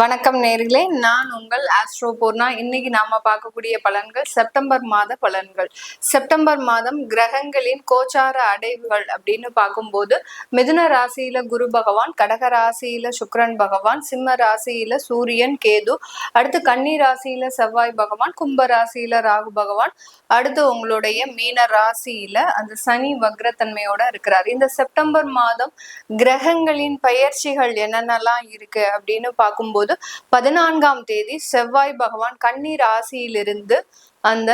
வணக்கம் நேர்களே. நான் உங்கள் ஆஸ்ட்ரோ பூர்ணா இன்னைக்கு நாம பார்க்கக்கூடிய பலன்கள் செப்டம்பர் மாத பலன்கள். செப்டம்பர் மாதம் கிரகங்களின் கோச்சார அடைவுகள் அப்படின்னு பார்க்கும்போது மிதுன ராசியில குரு பகவான் கடக ராசியில சுக்கரன் பகவான் சிம்ம ராசியில சூரியன் கேது அடுத்து கன்னி ராசியில செவ்வாய் பகவான் கும்ப ராசியில ராகு பகவான் அடுத்து உங்களுடைய மீன ராசியில அந்த சனி வக்ரத்தன்மையோட இருக்கிறார். இந்த செப்டம்பர் மாதம் கிரகங்களின் பயிற்சிகள் என்னென்னலாம் இருக்கு அப்படின்னு பார்க்கும்போது பதினான்காம் தேதி செவ்வாய் பகவான் கன்னி ராசியிலிருந்து அந்த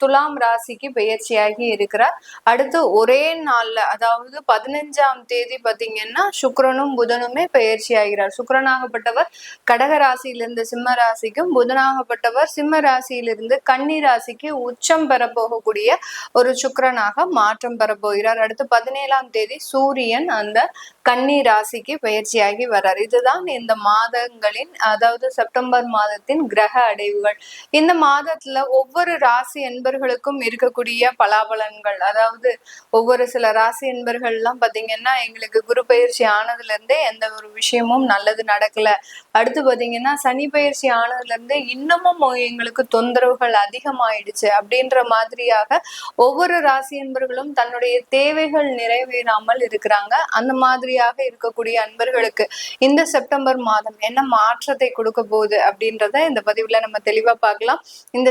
துலாம் ராசிக்கு பெயர்ச்சியாகி இருக்கிறார். அடுத்து ஒரே நாள்ல அதாவது பதினஞ்சாம் தேதி பாத்தீங்கன்னா சுக்கரனும் புதனுமே பெயர்ச்சி ஆகிறார் சுக்கிரனாகப்பட்டவர் கடக ராசியிலிருந்து சிம்ம ராசிக்கும் புதனாகப்பட்டவர் சிம்ம ராசியிலிருந்து கன்னி ராசிக்கு உச்சம் பெறப்போகக்கூடிய ஒரு சுக்கரனாக மாற்றம் பெற போகிறார் அடுத்து பதினேழாம் தேதி சூரியன் அந்த கன்னி ராசிக்கு பெயர்ச்சியாகி வர்றார். இதுதான் இந்த மாதங்களின் அதாவது செப்டம்பர் மாதத்தின் கிரக அடைவுகள். இந்த மாதத்துல ஒவ்வொரு ராசி என்பர்களுக்கும் இருக்கக்கூடிய பலாபலன்கள். அதாவது ஒவ்வொரு சில ராசி என்பர்கள் எல்லாம் பாத்தீங்கன்னா எங்களுக்கு குரு பயிற்சி ஆனதுல இருந்தே எந்த ஒரு விஷயமும் நல்லது நடக்கல. அடுத்து பாத்தீங்கன்னா சனி பயிற்சி ஆனதுல இருந்தே இன்னமும் எங்களுக்கு தொந்தரவுகள் அதிகமாயிடுச்சு. அப்படின்ற மாதிரியாக ஒவ்வொரு ராசி என்பர்களும் தன்னுடைய தேவைகள் நிறைவேறாமல் இருக்கிறாங்க. அந்த மாதிரியாக இருக்கக்கூடிய அன்பர்களுக்கு இந்த செப்டம்பர் மாதம் என்ன மாற்றத்தை கொடுக்க போகுது அப்படின்றத இந்த பதிவுல நம்ம தெளிவா பார்க்கலாம். இந்த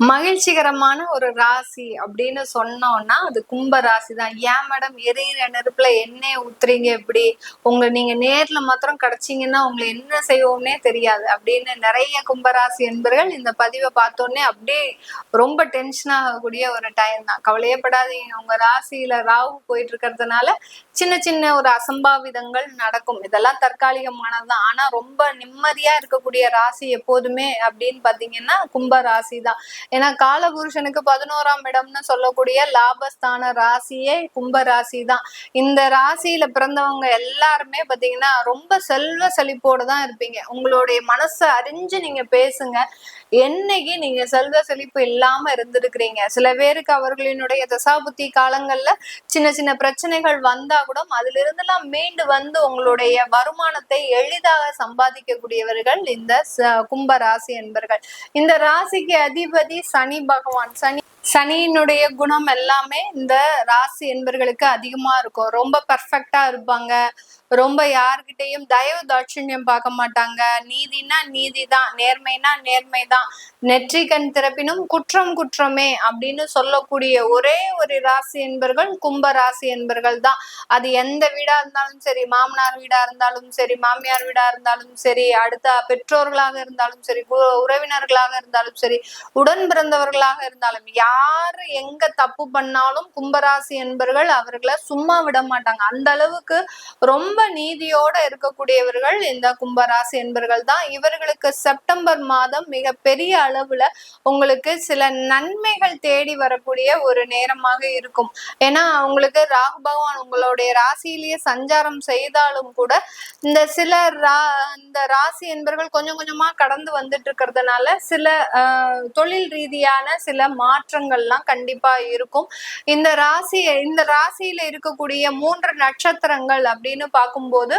மகிழ்ச்சிகரமான ஒரு ராசி அப்படின்னு சொன்னோம்னா அது கும்ப ராசி தான் ஏன் மேடம் எரியிற நெருப்புல எண்ணெய் ஊத்துறீங்க எப்படி? உங்க நீங்க நேர்ல மாத்திரம் கிடைச்சீங்கன்னா உங்களை என்ன செய்வோம்னே தெரியாது. அப்படின்னு நிறைய கும்பராசி என்பர்கள் இந்த பதிவை பார்த்தோன்னே அப்படியே ரொம்ப டென்ஷன் ஆகக்கூடிய ஒரு டைம் தான். கவலையப்படாதீங்க. உங்க ராசியில ராகு போயிட்டு இருக்கிறதுனால சின்ன சின்ன ஒரு அசம்பாவிதங்கள் நடக்கும். இதெல்லாம் தற்காலிகமானதுதான். ஆனா ரொம்ப நிம்மதியா இருக்கக்கூடிய ராசி எப்போதுமே அப்படின்னு பாத்தீங்கன்னா கும்ப ராசி தான் ஏன்னா காலபுருஷனுக்கு பதினோராம் இடம்னு சொல்லக்கூடிய லாபஸ்தான ராசியே கும்ப ராசி தான் இந்த ராசியில பிறந்தவங்க எல்லாருமே பாத்தீங்கன்னா ரொம்ப செல்வ செழிப்போடு தான் இருப்பீங்க. உங்களுடைய மனசை அறிஞ்சு நீங்க பேசுங்க. என்னைக்கு நீங்க செல்வ செழிப்பு இல்லாம இருந்திருக்கிறீங்க? சில பேருக்கு அவர்களினுடைய தசாபுத்தி காலங்கள்ல சின்ன சின்ன பிரச்சனைகள் வந்தா கூட அதுல இருந்தெல்லாம் மீண்டு வந்து உங்களுடைய வருமானத்தை எளிதாக சம்பாதிக்கக்கூடியவர்கள் இந்த கும்ப ராசி என்பர்கள். இந்த ராசிக்கு அதிபதி சனி பகவான் சனி சனியினுடைய குணம் எல்லாமே இந்த ராசி என்பர்களுக்கு அதிகமா இருக்கும். ரொம்ப பர்ஃபெக்டா இருப்பாங்க. ரொம்ப யார்கிட்டயும் தயவு தாட்சண்யம் பார்க்க மாட்டாங்க. நீதினா நீதி தான் நேர்மைனா நேர்மை தான் நெற்றிக்கண் திறப்பினும் குற்றம் குற்றமே அப்படின்னு சொல்லக்கூடிய ஒரே ஒரு ராசி என்பர்கள் கும்ப ராசி என்பர்கள் தான் அது எந்த வீடா இருந்தாலும் சரி மாமனார் வீடா இருந்தாலும் சரி மாமியார் வீடா இருந்தாலும் சரி அடுத்த பெற்றோர்களாக இருந்தாலும் சரி கு- உறவினர்களாக இருந்தாலும் சரி உடன் பிறந்தவர்களாக இருந்தாலும் யார் யாரு எங்க தப்பு பண்ணாலும் கும்பராசி என்பர்கள் அவர்களை சும்மா விட மாட்டாங்க. அந்த அளவுக்கு ரொம்ப நீதியோட இருக்கக்கூடியவர்கள் இந்த கும்பராசி என்பர்கள் தான். இவர்களுக்கு செப்டம்பர் மாதம் மிக பெரிய அளவுல உங்களுக்கு சில நன்மைகள் தேடி வரக்கூடிய ஒரு நேரமாக இருக்கும். ஏன்னா அவங்களுக்கு ராகு பகவான் உங்களுடைய ராசியிலேயே சஞ்சாரம் செய்தாலும் கூட இந்த சில ரா இந்த ராசி என்பர்கள் கொஞ்சம் கொஞ்சமா கடந்து வந்துட்டு இருக்கிறதுனால சில ஆஹ், தொழில் ரீதியான சில மாற்றங்கள் மாற்றங்கள்லாம் கண்டிப்பா இருக்கும். இந்த ராசி இந்த ராசியில இருக்கக்கூடிய மூன்று நட்சத்திரங்கள் அப்படின்னு பார்க்கும்போது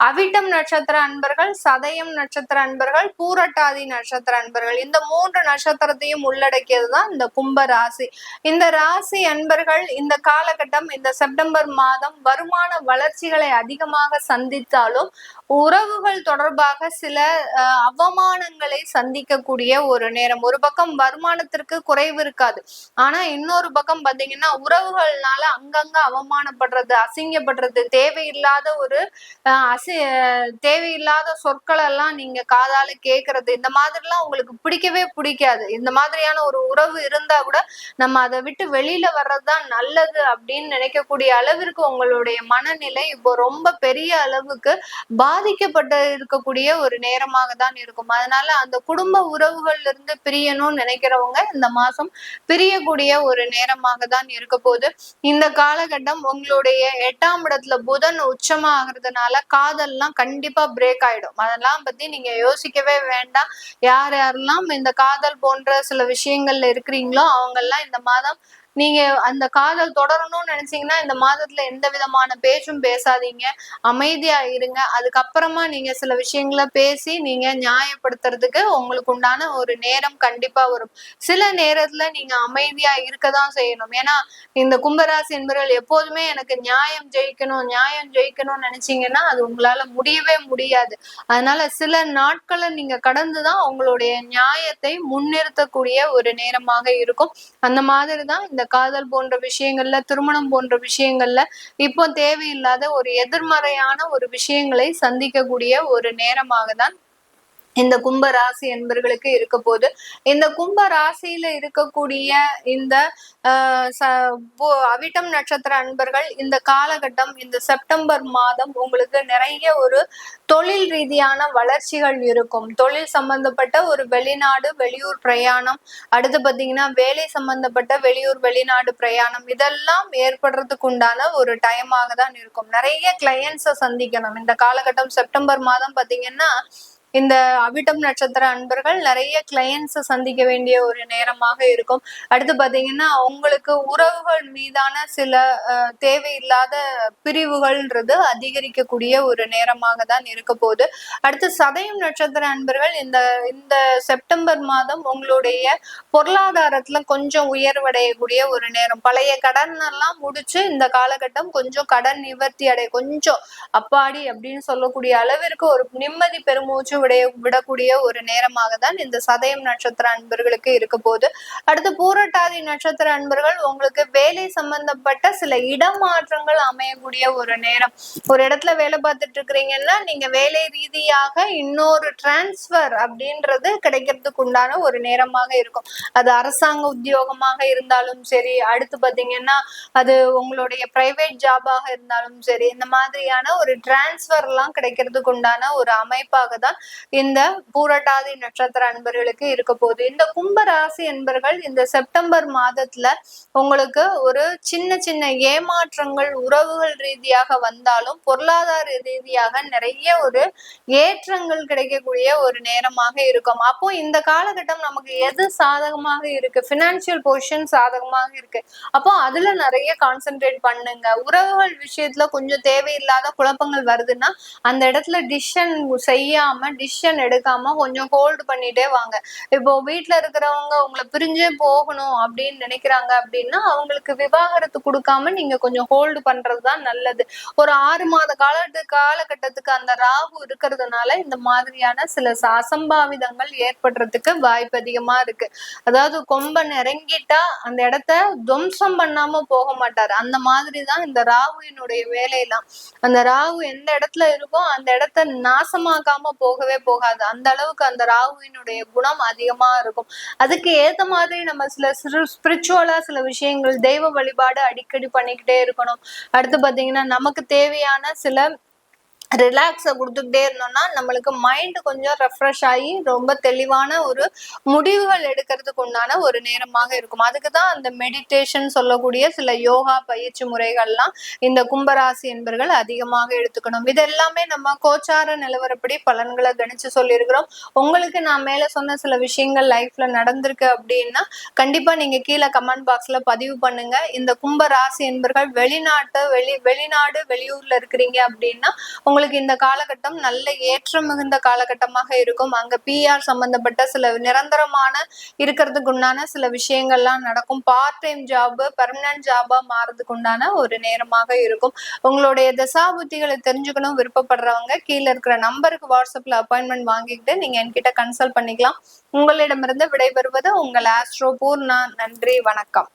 அவிட்டம் நட்சத்திர அன்பர்கள் சதயம் நட்சத்திர அன்பர்கள் பூரட்டாதி நட்சத்திர அன்பர்கள். இந்த மூன்று நட்சத்திரத்தையும் உள்ளடக்கியது தான் இந்த கும்ப ராசி. இந்த ராசி அன்பர்கள் இந்த காலகட்டம் இந்த செப்டம்பர் மாதம் வருமான வளர்ச்சிகளை அதிகமாக சந்தித்தாலும் உறவுகள் தொடர்பாக சில அவமானங்களை சந்திக்கக்கூடிய ஒரு நேரம். ஒரு பக்கம் வருமானத்திற்கு குறைவு இருக்காது. ஆனா இன்னொரு பக்கம் பாத்தீங்கன்னா உறவுகள்னால அங்கங்க அவமானப்படுறது அசிங்கப்படுறது தேவையில்லாத ஒரு அஹ், அசி அஹ், தேவையில்லாத சொற்கள் எல்லாம் நீங்க காதால கேக்குறது இந்த மாதிரிலாம் உங்களுக்கு பிடிக்கவே பிடிக்காது. இந்த மாதிரியான ஒரு உறவு இருந்தா கூட நம்ம அதை விட்டு வெளியில வர்றதுதான் நல்லது அப்படின்னு நினைக்கக்கூடிய அளவிற்கு உங்களுடைய மனநிலை இப்போ ரொம்ப பெரிய அளவுக்கு பாதிக்கப்பட்டு இருக்கக்கூடிய ஒரு நேரமாக தான் இருக்கும். அதனால அந்த குடும்ப உறவுகள்ல இருந்து பிரியணும்னு நினைக்கிறவங்க இந்த மாசம் பிரியக்கூடிய ஒரு நேரமாக தான் இருக்க போகுது இந்த காலகட்டம் உங்களுடைய எட்டாம் இடத்துல புதன் உச்சமாகிறதுனால காது காதல்லாம் கண்டிப்பா பிரேக் ஆயிடும். அதெல்லாம் பத்தி நீங்க யோசிக்கவே வேண்டாம். யார் யாரெல்லாம் இந்த காதல் போன்ற சில விஷயங்கள்ல இருக்கிறீங்களோ அவங்க எல்லாம் இந்த மாதம் நீங்க அந்த காதல் தொடரணும்னு நினைச்சீங்கன்னா இந்த மாதத்துல எந்த விதமான பேச்சும் பேசாதீங்க. அமைதியா இருங்க. அதுக்கப்புறமா நீங்க சில விஷயங்களை பேசி நீங்க நியாயப்படுத்துறதுக்கு உங்களுக்கு உண்டான ஒரு நேரம் கண்டிப்பா வரும். சில நேரத்துல நீங்க அமைதியா இருக்கதான் செய்யணும். ஏன்னா இந்த கும்பராசி என்பவர்கள் எப்போதுமே எனக்கு நியாயம் ஜெயிக்கணும் நியாயம் ஜெயிக்கணும்னு நினைச்சீங்கன்னா அது உங்களால முடியவே முடியாது. அதனால சில நாட்களை நீங்க கடந்துதான் உங்களுடைய நியாயத்தை முன்னிறுத்தக்கூடிய ஒரு நேரமாக இருக்கும். அந்த மாதிரி தான் இந்த காதல் போன்ற விஷயங்கள்ல திருமணம் போன்ற விஷயங்கள்ல இப்போ தேவையில்லாத ஒரு எதிர்மறையான ஒரு விஷயங்களை சந்திக்கக்கூடிய ஒரு நேரமாக தான் இந்த கும்ப ராசி என்பர்களுக்கு இருக்க போது இந்த கும்ப ராசியில இருக்கக்கூடிய இந்த அவிட்டம் நட்சத்திர அன்பர்கள் இந்த காலகட்டம் இந்த செப்டம்பர் மாதம் உங்களுக்கு நிறைய ஒரு தொழில் ரீதியான வளர்ச்சிகள் இருக்கும். தொழில் சம்பந்தப்பட்ட ஒரு வெளிநாடு வெளியூர் பிரயாணம் அடுத்து பார்த்தீங்கன்னா வேலை சம்பந்தப்பட்ட வெளியூர் வெளிநாடு பிரயாணம் இதெல்லாம் ஏற்படுறதுக்கு உண்டான ஒரு டைமாக தான் இருக்கும். நிறைய கிளையன்ஸை சந்திக்கணும். இந்த காலகட்டம் செப்டம்பர் மாதம் பாத்தீங்கன்னா இந்த அவிட்டம் நட்சத்திர அன்பர்கள் நிறைய கிளையன்ஸை சந்திக்க வேண்டிய ஒரு நேரமாக இருக்கும். அடுத்து பாத்தீங்கன்னா அவங்களுக்கு உறவுகள் மீதான சில தேவையில்லாத பிரிவுகள்ன்றது அதிகரிக்கக்கூடிய ஒரு நேரமாக தான் இருக்க போகுது. அடுத்து சதயம் நட்சத்திர அன்பர்கள் இந்த இந்த செப்டம்பர் மாதம் உங்களுடைய பொருளாதாரத்துல கொஞ்சம் உயர்வடையக்கூடிய ஒரு நேரம். பழைய கடன் எல்லாம் முடிச்சு இந்த காலகட்டம் கொஞ்சம் கடன் நிவர்த்தி அடைய கொஞ்சம் அப்பாடி அப்படின்னு சொல்லக்கூடிய அளவிற்கு ஒரு நிம்மதி பெருமூச்சு விடைய விடக்கூடிய ஒரு நேரமாக தான் இந்த சதயம் நட்சத்திர அன்பர்களுக்கு இருக்க போது அடுத்து பூரட்டாதி நட்சத்திர அன்பர்கள் உங்களுக்கு வேலை சம்பந்தப்பட்ட சில இடமாற்றங்கள் அமையக்கூடிய ஒரு நேரம். ஒரு இடத்துல வேலை பார்த்துட்டு இருக்கிறீங்கன்னா நீங்க வேலை ரீதியாக இன்னொரு டிரான்ஸ்பர் அப்படின்றது கிடைக்கிறதுக்கு உண்டான ஒரு நேரமாக இருக்கும். அது அரசாங்க உத்தியோகமாக இருந்தாலும் சரி அடுத்து பாத்தீங்கன்னா அது உங்களுடைய பிரைவேட் ஜாபாக இருந்தாலும் சரி இந்த மாதிரியான ஒரு டிரான்ஸ்பர் எல்லாம் கிடைக்கிறதுக்கு உண்டான ஒரு அமைப்பாக தான் இந்த பூரட்டாதி நட்சத்திர அன்பர்களுக்கு இருக்க போகுது. இந்த கும்ப ராசி என்பர்கள் இந்த செப்டம்பர் மாதத்துல உங்களுக்கு ஒரு சின்ன சின்ன ஏமாற்றங்கள் உறவுகள் ரீதியாக வந்தாலும் பொருளாதார ரீதியாக நிறைய ஒரு ஏற்றங்கள் கிடைக்கக்கூடிய ஒரு நேரமாக இருக்கும். அப்போ இந்த காலகட்டம் நமக்கு எது சாதகமாக இருக்கு? பினான்சியல் பொசிஷன் சாதகமாக இருக்கு. அப்போ அதுல நிறைய கான்சென்ட்ரேட் பண்ணுங்க. உறவுகள் விஷயத்துல கொஞ்சம் தேவையில்லாத குழப்பங்கள் வருதுன்னா அந்த இடத்துல டிசிஷன் செய்யாம டிசிஷன் எடுக்காம கொஞ்சம் ஹோல்டு பண்ணிட்டே வாங்க. இப்போ வீட்டுல இருக்கிறவங்க உங்களை பிரிஞ்சே போகணும் அப்படின்னு நினைக்கிறாங்க அப்படின்னா அவங்களுக்கு விவாகரத்து கொடுக்காம நீங்க கொஞ்சம் ஹோல்டு பண்றதுதான் நல்லது. ஒரு ஆறு மாத காலத்து காலகட்டத்துக்கு அந்த ராகு இருக்கிறதுனால இந்த மாதிரியான சில அசம்பாவிதங்கள் ஏற்படுறதுக்கு வாய்ப்பு அதிகமா இருக்கு. அதாவது கொம்ப இறங்கிட்டா அந்த இடத்த துவம்சம் பண்ணாம போக மாட்டாரு. அந்த மாதிரிதான் இந்த ராகுவினுடைய வேலையெல்லாம். அந்த ராகு எந்த இடத்துல இருக்கோ அந்த இடத்த நாசமாக்காம போக போகவே போகாது. அந்த அளவுக்கு அந்த ராகுவினுடைய குணம் அதிகமா இருக்கும். அதுக்கு ஏத்த மாதிரி நம்ம சில ஸ்பிரிச்சுவலா சில விஷயங்கள் தெய்வ வழிபாடு அடிக்கடி பண்ணிக்கிட்டே இருக்கணும். அடுத்து பாத்தீங்கன்னா நமக்கு தேவையான சில ரிலாக்ஸை கொடுத்துக்கிட்டே இருந்தோம்னா நம்மளுக்கு மைண்ட் கொஞ்சம் ரெஃப்ரெஷ் ஆகி ரொம்ப தெளிவான ஒரு முடிவுகள் எடுக்கிறதுக்கு உண்டான ஒரு நேரமாக இருக்கும். அதுக்கு தான் அந்த மெடிடேஷன் சொல்லக்கூடிய சில யோகா பயிற்சி முறைகள்லாம் இந்த கும்பராசி என்பர்கள் அதிகமாக எடுத்துக்கணும். இது எல்லாமே நம்ம கோச்சார நிலவரப்படி பலன்களை கணிச்சு சொல்லியிருக்கிறோம். உங்களுக்கு நான் மேலே சொன்ன சில விஷயங்கள் லைஃப்ல நடந்திருக்கு அப்படின்னா கண்டிப்பா நீங்க கீழே கமெண்ட் பாக்ஸ்ல பதிவு பண்ணுங்க. இந்த கும்பராசி என்பர்கள் வெளிநாட்டு வெளி வெளிநாடு வெளியூர்ல இருக்கிறீங்க அப்படின்னா உங்களுக்கு இந்த காலகட்டம் நல்ல ஏற்றம் மிகுந்த காலகட்டமாக இருக்கும். அங்க பிஆர் சம்பந்தப்பட்ட சில நிரந்தரமான இருக்கிறதுக்கு உண்டான சில விஷயங்கள்லாம் நடக்கும். பார்ட் டைம் ஜாப் பெர்மனன்ட் ஜாபா மாறதுக்கு உண்டான ஒரு நேரமாக இருக்கும். உங்களுடைய தசாபுத்திகளை தெரிஞ்சுக்கணும் விருப்பப்படுறவங்க கீழே இருக்கிற நம்பருக்கு வாட்ஸ்அப்ல அப்பாயின்மெண்ட் வாங்கிக்கிட்டு நீங்க என்கிட்ட கன்சல்ட் பண்ணிக்கலாம். உங்களிடமிருந்து விடைபெறுவது உங்கள் ஆஸ்ட்ரோ பூர்ணா. நன்றி. வணக்கம்.